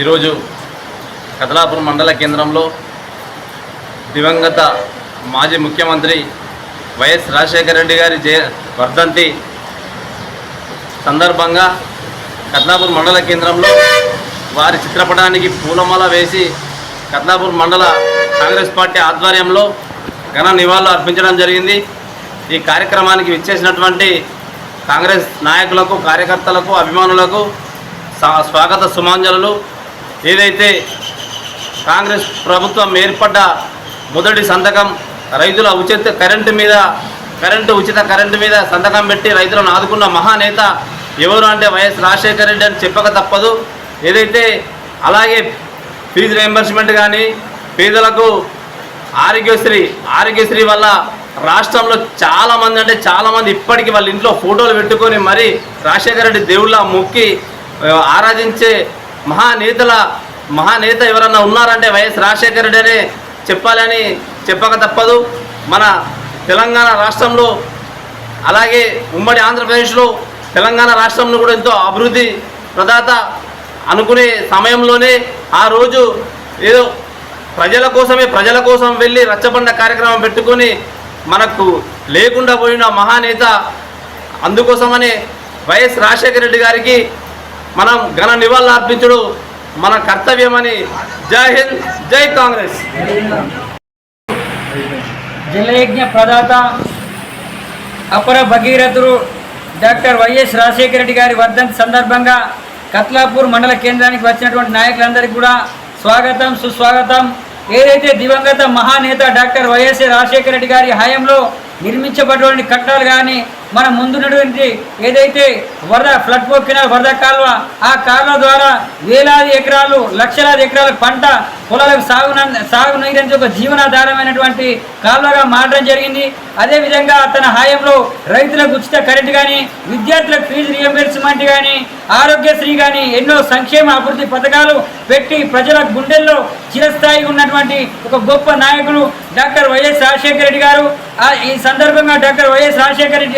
ఈరోజు కదలాపురం మండల కేంద్రంలో దివంగత మాజీ ముఖ్యమంత్రి వైఎస్ రాజశేఖర రెడ్డి గారి జయ వర్ధంతి సందర్భంగా కద్లాపూర్ మండల కేంద్రంలో వారి చిత్రపటానికి పూలమాల వేసి కద్లాపూర్ మండల కాంగ్రెస్ పార్టీ ఆధ్వర్యంలో ఘన నివాళులు అర్పించడం జరిగింది. ఈ కార్యక్రమానికి విచ్చేసినటువంటి కాంగ్రెస్ నాయకులకు కార్యకర్తలకు అభిమానులకు స్వాగత సుమాంజలు ఏదైతే కాంగ్రెస్ ప్రభుత్వం ఏర్పడ్డ మొదటి సంతకం రైతుల ఉచిత కరెంటు మీద కరెంటు ఉచిత కరెంటు మీద సంతకం పెట్టి రైతులను ఆదుకున్న మహానేత ఎవరు అంటే వైఎస్ రాజశేఖర రెడ్డి అని చెప్పక తప్పదు. ఏదైతే అలాగే ఫీజు రియంబర్స్మెంట్ కానీ పేదలకు ఆరోగ్యశ్రీ ఆరోగ్యశ్రీ వల్ల రాష్ట్రంలో చాలామంది అంటే చాలామంది ఇప్పటికీ వాళ్ళ ఇంట్లో ఫోటోలు పెట్టుకొని మరి రాజశేఖర రెడ్డి దేవుళ్ళ మొక్కి ఆరాధించే మహానేతల మహానేత ఎవరన్నా ఉన్నారంటే వైఎస్ రాజశేఖర రెడ్డి అనే చెప్పాలని చెప్పక తప్పదు. మన తెలంగాణ రాష్ట్రంలో అలాగే ఉమ్మడి ఆంధ్రప్రదేశ్లో తెలంగాణ రాష్ట్రంలో కూడా ఎంతో అభివృద్ధి ప్రదాత అనుకునే సమయంలోనే ఆ రోజు ఏదో ప్రజల కోసమే ప్రజల కోసం వెళ్ళి రచ్చబండ కార్యక్రమం పెట్టుకొని మనకు లేకుండా పోయిన మహానేత అందుకోసమనే వైఎస్ రాజశేఖర రెడ్డి గారికి మనం ఘన నివాళులు అర్పించడం మన కర్తవ్యమని జై హింద్ జై కాంగ్రెస్. జలయజ్ఞ ప్రదాత అపర భగీరథుడు డాక్టర్ వైఎస్ రాజశేఖర రెడ్డి గారి వర్ధంతి సందర్భంగా కత్లాపూర్ మండల కేంద్రానికి వచ్చినటువంటి నాయకులందరికీ కూడా స్వాగతం సుస్వాగతం. ఏదైతే దివంగత మహానేత డాక్టర్ వైఎస్ రాజశేఖర రెడ్డి గారి హయాంలో నిర్మించబడినటువంటి కట్టాలు కానీ మన ముందున్నటువంటి ఏదైతే వరద ఫ్లడ్ పొక్కిన వరద కాలువ ఆ కాలువ ద్వారా వేలాది ఎకరాలు లక్షలాది ఎకరాల పంట పొలాలకు సాగు సాగు నీరించి ఒక జీవనాధారమైనటువంటి కాలువగా మారడం జరిగింది. అదేవిధంగా తన హాయంలో రైతులకు ఉచిత కరెంట్ కానీ విద్యార్థులకు ఫీజు రియంబర్స్మెంట్ కానీ ఆరోగ్యశ్రీ కానీ ఎన్నో సంక్షేమ అభివృద్ధి పథకాలు పెట్టి ప్రజల గుండెల్లో చిరస్థాయిగా ఉన్నటువంటి ఒక గొప్ప నాయకుడు డాక్టర్ వైఎస్ రాజశేఖర రెడ్డి గారు. ఈ సందర్భంగా డాక్టర్ వైఎస్ రాజశేఖర రెడ్డి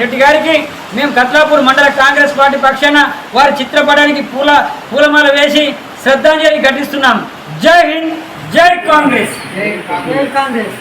రెడ్డి గారికి మేము కట్లాపూర్ మండల కాంగ్రెస్ పార్టీ పక్షాన వారి చిత్రపటానికి పూల పూలమాల వేసి శ్రద్ధాంజలి ఘటిస్తున్నాం. జై హింద్ జై కాంగ్రెస్. జై కాంగ్రెస్.